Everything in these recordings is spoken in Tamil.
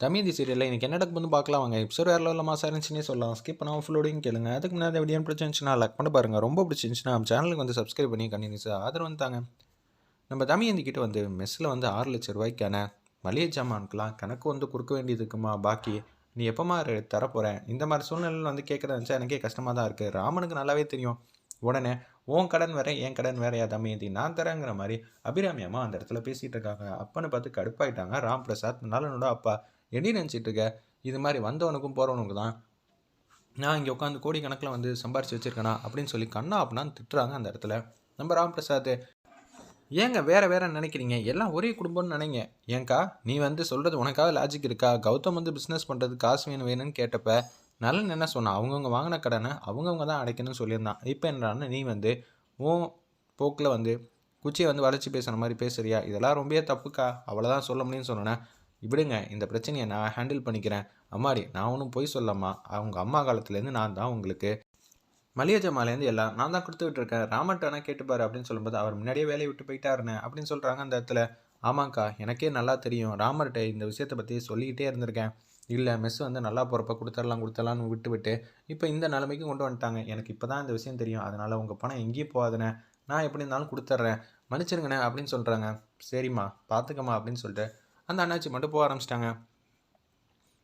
தமிழ் சீரியலில் இன்றைக்கி என்ன நடக்கு வந்து பார்க்கலாம். வாங்க எபிசோட் வேறு லெவலில் மாசாக இருந்துச்சுன்னே சொல்லலாம். ஸ்கிப் பண்ணாமல் ஃபுல்லோடையும் கேளுங்க. அதுக்கு முன்னாடி வீடியோ பிடிச்சிருந்துச்சுன்னா லைக் பண்ணி பாருங்கள் ரொம்ப பிடிச்சிருந்துச்சுன்னா நம்ம சேனலுக்கு வந்து சப்ஸ்கிரைப் பண்ணி கண்டினியூஸாக ஆதரவு வந்துட்டாங்க நம்ம தமிழ் வந்து மெஸ்ஸில் வந்து ஆறு லட்ச ரூபாய்க்கான மளிகை சாமான்க்கெலாம் கணக்கு வந்து கொடுக்க வேண்டியது இருக்குமா? பாக்கி நீ எப்போமா தரப்போகிறேன் இந்த மாதிரி சூழ்நிலையில் வந்து கேட்குறதுச்சா எனக்கே கஷ்டமாக தான் இருக்குது ராமனுக்கு நல்லாவே தெரியும். உடனே உன் கடன் வேற என் கடன் வேறையா தமயந்தி நான் தரேங்கிற மாதிரி அபிராமியம்மா அந்த இடத்துல பேசிகிட்டு இருக்காங்க. அப்பன்னு பார்த்து கடுப்பாயிட்டாங்க. ராம் பிரசாத் நலனோட அப்பா. எண்ணி நினச்சிட்டு இருக்க? இது மாதிரி வந்தவனுக்கும் போகிறவனுக்கு தான் நான் இங்கே உட்காந்து கோடி கணக்கில் வந்து சம்பாரிச்சு வச்சுருக்கேனா? அப்படின்னு சொல்லி கண்ணா அப்படின்னு திட்டுறாங்க அந்த இடத்துல. நம்ம ராம் பிரசாத் ஏங்க வேற வேற நினைக்கிறீங்க? எல்லாம் ஒரே குடும்பம்னு நினைங்க. ஏங்கா நீ வந்து சொல்கிறது உனக்காக லாஜிக் இருக்கா? கௌதம் வந்து பிஸ்னஸ் பண்ணுறது காசு வேணும் வேணும்னு கேட்டப்ப நலன் என்ன சொன்னான் அவங்கவுங்க வாங்கின கடனை அவங்கவுங்க தான் அடைக்கணும்னு சொல்லியிருந்தான். இப்போ என்னடான்னு நீ வந்து உன் போக்கில் வந்து குச்சியை வந்து வளைச்சி பேசுகிற மாதிரி பேசுறியா? இதெல்லாம் ரொம்பவே தப்புக்கா? அவ்வளோதான் சொல்ல முடியும்னு சொன்னேன். விடுங்க இந்த பிரச்சனையை நான் ஹேண்டில் பண்ணிக்கிறேன். அம்மாடி நான் ஒன்றும் போய் சொல்லம்மா. அவங்க அம்மா காலத்துலேருந்து நான் தான் உங்களுக்கு. மளிகை ஜமாலேருந்து எல்லாம் நான் தான் கொடுத்து விட்டுருக்கேன். ராமட்டானா கேட்டுப்பாரு அப்படின்னு சொல்லும்போது அவர் முன்னாடியே வேலையை விட்டு போயிட்டாருன்னு அப்படின்னு சொல்கிறாங்க அந்த இடத்துல. ஆமாங்க்கா எனக்கே நல்லா தெரியும். ராமர்கிட்ட இந்த விஷயத்தை பற்றி சொல்லிக்கிட்டே இருந்திருக்கேன். இல்லை மெஸ் வந்து நல்லா போகிறப்ப கொடுத்துடலாம் கொடுத்துடலாம்னு விட்டு விட்டு இப்போ இந்த நிலைமைக்கு கொண்டு வந்துட்டாங்க. எனக்கு இப்போ தான் இந்த விஷயம் தெரியும். அதனால் உங்கள் பணம் எங்கேயும் போகாதுண்ணே நான் எப்படி இருந்தாலும் கொடுத்துட்றேன். மன்னிச்சிருங்கண்ணே அப்படின்னு சொல்கிறாங்க சரிம்மா பார்த்துக்கம்மா அப்படின்னு சொல்லிட்டு அந்த அண்ணாச்சி மட்டும் போக ஆரம்பிச்சிட்டாங்க.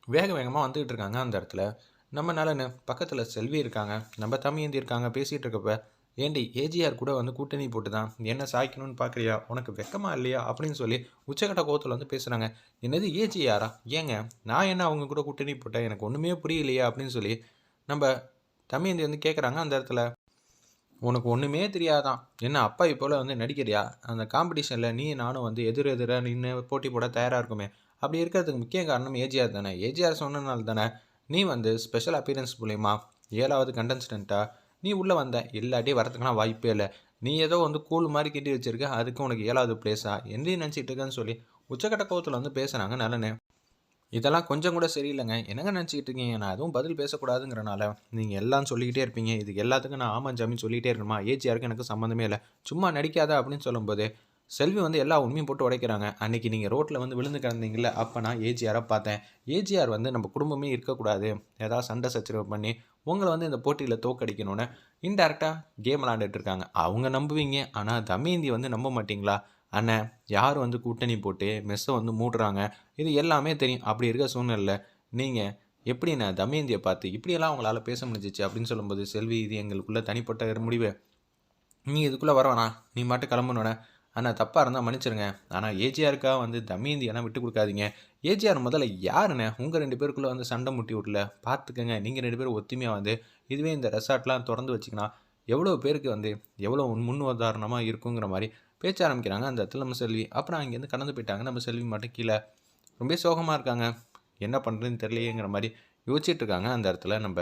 வேக வேகமாக வந்துக்கிட்டு இருக்காங்க அந்த இடத்துல. நம்ம நலனு பக்கத்தில் செல்வி இருக்காங்க. நம்ம தமிழ் இருக்காங்க பேசிகிட்டு இருக்கப்ப ஏண்டி ஏஜிஆர் கூட வந்து கூட்டணி போட்டு தான் என்ன சாய்க்கணும்னு பார்க்குறியா உனக்கு வெக்கமா இல்லையா? அப்படின்னு சொல்லி உச்சக்கட்ட கோவத்தில் வந்து பேசுகிறாங்க என்னது ஏஜிஆரா? ஏங்க நான் என்ன அவங்க கூட கூட்டணி போட்டேன்? எனக்கு ஒன்றுமே புரியலையா? அப்படின்னு சொல்லி நம்ம தமிழ் வந்து கேட்குறாங்க அந்த இடத்துல. உனக்கு ஒன்றுமே தெரியாதான். என்ன அப்பா இப்போல வந்து நடிக்கிறியா? அந்த காம்படிஷனில் நீ நானும் வந்து எதிர் எதிராக நின்று போட்டி போட தயாராக இருக்குமே. அப்படி இருக்கிறதுக்கு முக்கிய காரணம் ஏஜிஆர் தானே. ஏஜிஆர் சொன்னனால தானே நீ வந்து ஸ்பெஷல் அப்பியரன்ஸ் மூலிமா ஏழாவது கண்டன்ஸ்டண்ட்டாக நீ உள்ளே வந்த. இல்லாட்டி வரத்துக்கெல்லாம் வாய்ப்பே இல்லை. நீ ஏதோ வந்து கூழ் மாதிரி கட்டி வச்சிருக்க. அதுக்கு உனக்கு ஏழாவது பிளேஸா என்ன நினச்சிட்டு இருக்கேன்னு சொல்லி உச்சக்கட்ட கோவத்தில் வந்து பேசுகிறாங்க நலனு இதெல்லாம் கொஞ்சம் கூட சரியில்லைங்க. என்னங்க நினச்சிக்கிட்டு இருக்கீங்க? நான் அதுவும் பதில் பேசக்கூடாதுங்கிறனால நீங்கள் எல்லாம் சொல்லிக்கிட்டே இருப்பீங்க. இதுக்கு எல்லாத்துக்கும் நான் ஆமாம் ஜாமீன் சொல்லிகிட்டே இருக்கணுமா? ஏஜிஆருக்கு எனக்கு சம்மந்தமே இல்லை. சும்மா நடிக்காத அப்படின்னு சொல்லும்போது செல்வி வந்து எல்லா உண்மையும் போட்டு உடைக்கிறாங்க. அன்றைக்கி நீங்கள் ரோட்டில் வந்து விழுந்து கிடந்தீங்கள அப்போ நான் ஏஜிஆரை பார்த்தேன். ஏஜிஆர் வந்து நம்ம குடும்பமே இருக்கக்கூடாது. ஏதாவது சண்டை சச்சரவு பண்ணி உங்களை வந்து இந்த போட்டியில் தோக்கடிக்கணும்னு இன்டெரக்டாக கேம் விளாண்டுட்டு இருக்காங்க. அவங்க நம்புவீங்க. ஆனால் தமேந்தி வந்து நம்ப மாட்டிங்களா? அண்ணன் யார் வந்து கூட்டணி போட்டு மெஸ்ஸை வந்து மூடுறாங்க? இது எல்லாமே தெரியும். அப்படி இருக்க சூழ்நிலை நீங்கள் எப்படி நான் தமயந்தியை பார்த்து இப்படியெல்லாம் அவங்களால பேச முடிஞ்சிச்சு அப்படின்னு சொல்லும்போது செல்வி இது எங்களுக்குள்ளே தனிப்பட்ட முடிவு. நீ இதுக்குள்ளே வரவேணா நீ மட்டும் கிளம்புனோட ஆனால் தப்பாக இருந்தால் மன்னிச்சிருங்க. ஆனால் ஏஜிஆருக்காக வந்து தமேந்தி விட்டு கொடுக்காதீங்க. ஏஜிஆர் முதல்ல யாருண்ணே? உங்கள் ரெண்டு பேருக்குள்ளே வந்து சண்டை முட்டி விடல. பார்த்துக்கங்க. நீங்கள் ரெண்டு பேரும் ஒத்துமையாக வந்து இதுவே இந்த ரெசார்ட்லாம் திறந்து வச்சிங்கன்னா எவ்வளோ பேருக்கு வந்து எவ்வளோ முன் உதாரணமாக இருக்குங்கிற மாதிரி பேச்ச ஆரம்பிக்கிறாங்க அந்த இடத்துல நம்ம செல்வி. அப்புறம் அங்கேருந்து கடந்து போயிட்டாங்க. நம்ம செல்வி மட்டும் கீழே. ரொம்ப சோகமாக இருக்காங்க. என்ன பண்ணுறதுன்னு தெரியலையேங்கிற மாதிரி யோசிச்சுட்டு இருக்காங்க அந்த இடத்துல நம்ம.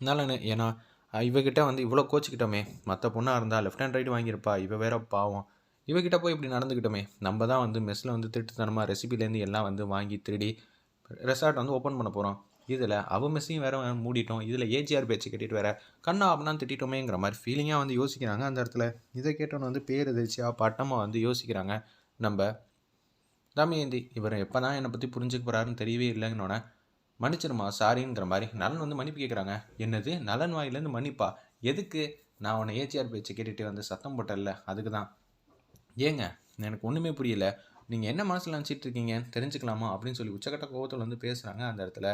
நலனு ஏன்னா இவகிட்ட வந்து இவ்வளோ கோச்சிக்கிட்டோமே. மற்ற பொண்ணாக இருந்தால் லெஃப்ட் ஹேண்ட் ரைட் வாங்கியிருப்பா. இவ வேற பாவம். இவகிட்ட போய் இப்படி நடந்துக்கிட்டோமே. நம்ம தான் வந்து மெஸ்ஸில் வந்து திருட்டுத்தனமாக ரெசிபிலேருந்து எல்லாம் வந்து வாங்கி திருடி ரெசார்ட் வந்து ஓப்பன் பண்ண போகிறோம் இதில் அவ மெஸ்ஸையும் வேற மூடிட்டோம். இதில் ஏஜிஆர் பேச்சு கட்டிட்டு வேற. கண்ணா அப்படின்னா திட்டிட்டோமேங்கிற மாதிரி ஃபீலிங்காக வந்து யோசிக்கிறாங்க அந்த இடத்துல. இதை கேட்டோன்னு வந்து பேர் எதிர்ச்சியாக பட்டமாக வந்து யோசிக்கிறாங்க. நம்ம தமயந்தி இவர் எப்போ தான் என்னை பற்றி புரிஞ்சுக்க போகிறாருன்னு தெரியவே இல்லைங்கன்னொன்னே மன்னிச்சிருமா சாரிங்கிற மாதிரி நலன் வந்து மன்னிப்பு கேட்குறாங்க என்னது? நலன் வாயிலேருந்து மன்னிப்பா? எதுக்கு? நான் உன்னை ஏஜிஆர் பேச்சு கேட்டுகிட்டு வந்து சத்தம் போட்டல அதுக்கு தான். ஏங்க எனக்கு ஒன்றுமே புரியல. நீங்கள் என்ன மனசில் நினச்சிட்டு இருக்கீங்க தெரிஞ்சுக்கலாமா? அப்படின்னு சொல்லி உச்சக்கட்ட கோபத்தில் வந்து பேசுகிறாங்க அந்த இடத்துல.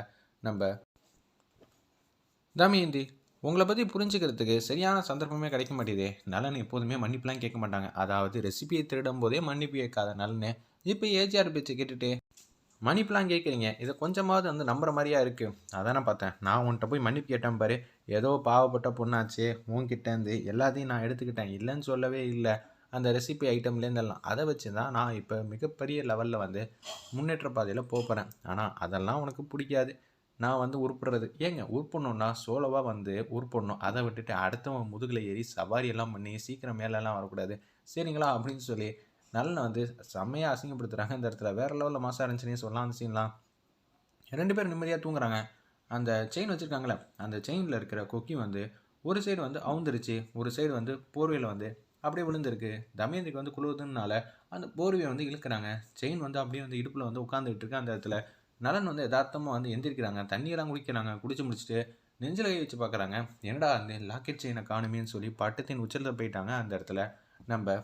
நம்ம தமயந்தி உங்களை பற்றி புரிஞ்சுக்கிறதுக்கு சரியான சந்தர்ப்பமே கிடைக்க மாட்டேதே நலன் எப்போதுமே மன்னிப்புலாம் கேட்க மாட்டாங்க. அதாவது ரெசிபியை திருடும் போதே மன்னிப்பு கேட்காத நலனு இப்போ ஏஜிஆர் பேச்சு கேட்டுட்டு மன்னிப்புலாம் கேட்குறீங்க. இதை கொஞ்சமாவது வந்து நம்புற மாதிரியா இருக்குது அதானே பார்த்தேன். நான் உன்கிட்ட போய் மன்னிப்பு கேட்டேன் பாரு. ஏதோ பாவப்பட்ட பொண்ணாச்சு. உன்கிட்டேருந்து எல்லாத்தையும் நான் எடுத்துக்கிட்டேன். இல்லைன்னு சொல்லவே இல்லை. அந்த ரெசிபி ஐட்டம்லேருந்தெல்லாம் அதை வச்சு தான் நான் இப்போ மிகப்பெரிய லெவலில் வந்து முன்னேற்ற பாதையில் போகிறேன் ஆனால் அதெல்லாம் உனக்கு பிடிக்காது. நான் வந்து உருப்படுறது. ஏங்க உருப்படணுன்னா சோலோவாக வந்து உருப்படணும். அதை விட்டுட்டு அடுத்தவன் முதுகில் ஏறி சவாரியெல்லாம் பண்ணி சீக்கிரம் மேலெல்லாம் வரக்கூடாது. சரிங்களா? அப்படின்னு சொல்லி நல்ல வந்து செம்மையாக அசிங்கப்படுத்துகிறாங்க இந்த இடத்துல. வேறு லெவலில் மாசாக இருந்துச்சுன்னே சொல்லலாம். அந்த சீன்லாம் ரெண்டு பேரும் நிம்மதியாக தூங்குறாங்க. அந்த செயின் வச்சுருக்காங்களே அந்த செயினில் இருக்கிற கொக்கி வந்து ஒரு சைடு வந்து அவுந்துருச்சு. ஒரு சைடு வந்து போர்வையில் வந்து அப்படியே விழுந்திருக்கு. தமயந்திக்கு வந்து குழுவுதுனால அந்த போர்வையை வந்து இழுக்கிறாங்க. செயின் வந்து அப்படியே வந்து இடுப்பில் வந்து உட்காந்துக்கிட்டு இருக்கு அந்த இடத்துல. நலன் வந்து யதார்த்தமாக வந்து எந்திரிக்கிறாங்க. தண்ணியெல்லாம் குடிக்கிறாங்க. குடிச்சு முடிச்சுட்டு நெஞ்சில் கை வச்சு பார்க்குறாங்க என்னடா அந்த லாக்கெட் செயினை காணுமேன்னு சொல்லி பட்டத்தின் உச்சத்தில் போயிட்டாங்க அந்த இடத்துல. நம்ம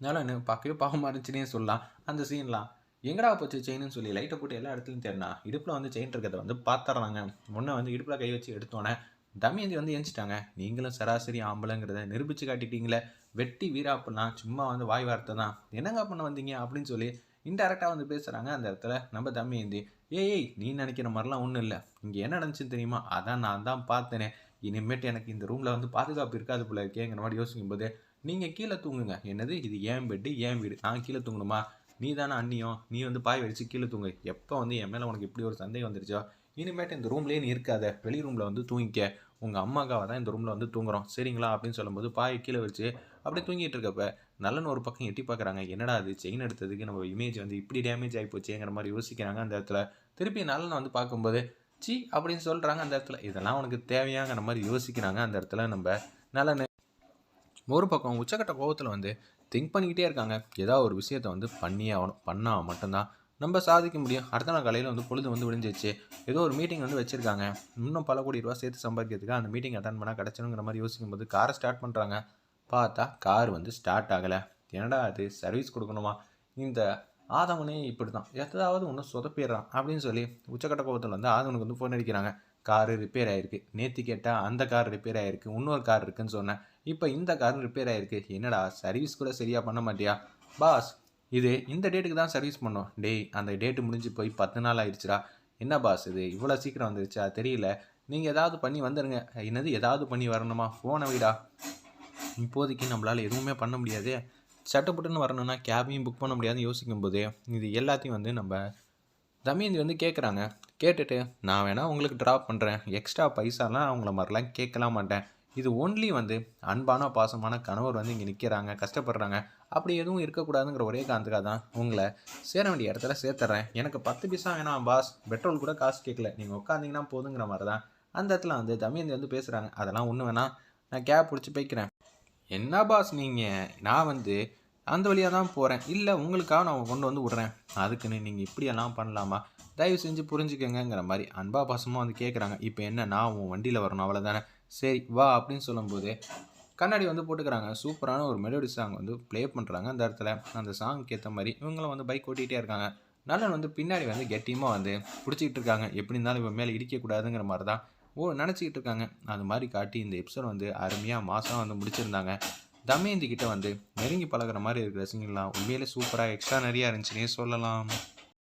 நலன் பார்க்கவே பாவமாக இருந்துச்சுன்னே சொல்லலாம். அந்த சீன்லாம் எங்கடா போச்சு செயின்னு சொல்லி லைட்டை போட்டு எல்லா இடத்துலையும் தேடினா இடுப்பில் வந்து செயின் இருக்கிறத வந்து பார்த்துறாங்க முன்னே வந்து இடுப்பில் கை வச்சு எடுத்தோன்னே தமயந்தி வந்து எந்திச்சிட்டாங்க நீங்களும் சராசரி ஆம்பளைங்கிறத நிரூபித்து காட்டிட்டீங்களே. வெட்டி வீராப்பெல்லாம் சும்மா வந்து வாய் வார்த்தை தான். என்னங்க பண்ண வந்தீங்க அப்படின்னு சொல்லி இன்டெரக்டாக வந்து பேசுகிறாங்க அந்த இடத்துல நம்ம தமயந்தி ஏய் ஏய் நீ நினைக்கிற மாதிரிலாம் ஒன்றும் இல்லை. இங்கே என்ன நடந்துச்சுன்னு தெரியுமா? அதான் நான் தான் பார்த்தேனே. இனிமேட்டு எனக்கு இந்த ரூமில் வந்து பாதுகாப்பு இருக்காது போல இருக்கேங்கிற மாதிரி யோசிக்கும் போது நீங்கள் கீழே தூங்குங்க. என்னது? இது ஏன் பெட்டு ஏன் வீடு? நான் கீழே தூங்கணுமா? நீ தானே அண்ணியும் நீ வந்து பாய் வச்சு கீழே தூங்கு. எப்போ வந்து என் மேலே உனக்கு இப்படி ஒரு சந்தேகம் வந்துருச்சோ? இனிமேட்டு இந்த ரூம்லேயே நீ இருக்காத. வெளி ரூமில் வந்து தூங்கிக்க. உங்கள் அம்மாக்காவை தான் இந்த ரூமில் வந்து தூங்குறோம். சரிங்களா? அப்படின்னு சொல்லும்போது பாய் கீழே வச்சு அப்படியே தூங்கிட்டு இருக்கப்ப நல்லன்னு ஒரு பக்கம் எட்டி பார்க்குறாங்க. என்னடா அது செயின் எடுத்ததுக்கு நம்ம இமேஜ் வந்து இப்படி டேமேஜ் ஆகி போச்சேங்கிற மாதிரி யோசிக்கிறாங்க அந்த இடத்துல. திருப்பி நல்லனை வந்து பார்க்கும்போது சி! அப்படின்னு சொல்கிறாங்க அந்த இடத்துல. இதெல்லாம் உனக்கு தேவையாங்கிற மாதிரி யோசிக்கிறாங்க அந்த இடத்துல நம்ம நலனு. ஒரு பக்கம் உச்சக்கட்ட கோவத்தில் வந்து திங்க் பண்ணிக்கிட்டே இருக்காங்க. ஏதாவது ஒரு விஷயத்த வந்து பண்ணியே ஆகணும். பண்ணால் மட்டும்தான் நம்ம சாதிக்க முடியும். அடுத்த நாள் காலையில் வந்து பொழுது வந்து விடிஞ்சிச்சு ஏதோ ஒரு மீட்டிங் வந்து வச்சுருக்காங்க. இன்னும் பல கோடி ரூபா சேர்த்து சம்பாதிக்கிறதுக்கு அந்த மீட்டிங் அட்டன் பண்ணால் கிடச்சணுங்கிற மாதிரி யோசிக்கும் போது காரை ஸ்டார்ட் பண்ணுறாங்க பார்த்தா கார் வந்து ஸ்டார்ட் ஆகலை. என்னடா அது சர்வீஸ் கொடுக்கணுமா? இந்த ஆதவனே இப்படி தான் எதாவது ஒன்று சொதப்பிடுறான் அப்படின்னு சொல்லி உச்சக்கட்ட கோபத்தில் வந்து ஆதவனுக்கு வந்து ஃபோன் அடிக்கிறாங்க. காரு ரிப்பேர் ஆயிருக்கு. நேற்று கேட்டால் அந்த கார் ரிப்பேர் ஆயிருக்கு. இன்னொரு கார் இருக்குன்னு சொன்னேன். இப்போ இந்த கார் ரிப்பேர் ஆயிருக்கு. என்னடா சர்வீஸ் கூட சரியாக பண்ண மாட்டியா? பாஸ் இது இந்த டேட்டுக்கு தான் சர்வீஸ் பண்ணோம். டேய் அந்த டேட்டு முடிஞ்சு போய் பத்து நாள் ஆயிடுச்சுடா. என்ன பாஸ் இது? இவ்வளோ சீக்கிரம் வந்துருச்சா? தெரியல. நீங்கள் ஏதாவது பண்ணி வந்துடுங்க என்னது? ஏதாவது பண்ணி வரணுமா? ஃபோனை விடா. இப்போதைக்கு நம்மளால் எதுவுமே பண்ண முடியாது. சட்டப்பட்டுன்னு வரணும்னா கேபையும் புக் பண்ண முடியாதுன்னு யோசிக்கும்போது இது எல்லாத்தையும் வந்து நம்ம தமயந்தி வந்து கேட்குறாங்க கேட்டுட்டு நான் வேணால் உங்களுக்கு ட்ராப் பண்ணுறேன் எக்ஸ்ட்ரா பைசாலாம் அவங்கள மாதிரிலாம் கேட்கலாம் மாட்டேன். இது ஒன்லி வந்து அன்பான பாசமான கணவர் வந்து இங்கே நிற்கிறாங்க கஷ்டப்படுறாங்க. அப்படி எதுவும் இருக்கக்கூடாதுங்கிற ஒரே காரணத்துக்காக தான் உங்களை சேர வேண்டிய இடத்துல சேர்த்துறேன். எனக்கு பத்து பைசா வேணாம் பாஸ் பெட்ரோல் கூட காசு கேட்கல நீங்கள் உட்காந்திங்கன்னா போதுங்கிற மாதிரி தான் அந்த இடத்துல வந்து தமயந்தி வந்து பேசுகிறாங்க அதெல்லாம் ஒன்று வேணாம். நான் கேப் பிடிச்சி போய்க்கிறேன். என்ன பாஸ் நீங்கள் நான் வந்து அந்த வழியாக தான் போகிறேன் இல்லை உங்களுக்காக நான் கொண்டு வந்து விட்றேன். அதுக்குன்னு நீங்கள் இப்படியெல்லாம் பண்ணலாமா? தயவு செஞ்சு புரிஞ்சுக்கங்கிற மாதிரி அன்பா பாசமாக வந்து கேட்குறாங்க இப்போ என்ன நான் உன் வண்டியில் வரணும் அவ்வளோதானே சரி வா அப்படின்னு சொல்லும்போது கண்ணாடி வந்து போட்டுக்கிறாங்க. சூப்பரான ஒரு மெலோடி சாங் வந்து ப்ளே பண்ணுறாங்க அந்த இடத்துல. அந்த சாங்க்கு ஏற்ற மாதிரி இவங்களும் வந்து பைக் ஓட்டிகிட்டே இருக்காங்க. நல்லன் வந்து பின்னாடி வந்து கெட்டியமாக வந்து பிடிச்சிக்கிட்டு இருக்காங்க. எப்படி இருந்தாலும் இவன் மேலே இடிக்கக்கூடாதுங்கிற மாதிரி தான் ஓ நினச்சிக்கிட்டு இருக்காங்க அது மாதிரி காட்டி இந்த எபிசோட் வந்து அருமையாக மாதம் வந்து முடிச்சிருந்தாங்க. தமயந்தி கிட்ட வந்து நெருங்கி பழகுற மாதிரி இருக்கிற சீன்லாம் உண்மையிலே சூப்பராக எக்ஸ்ட்ரா நிறையா இருந்துச்சுன்னே சொல்லலாம்.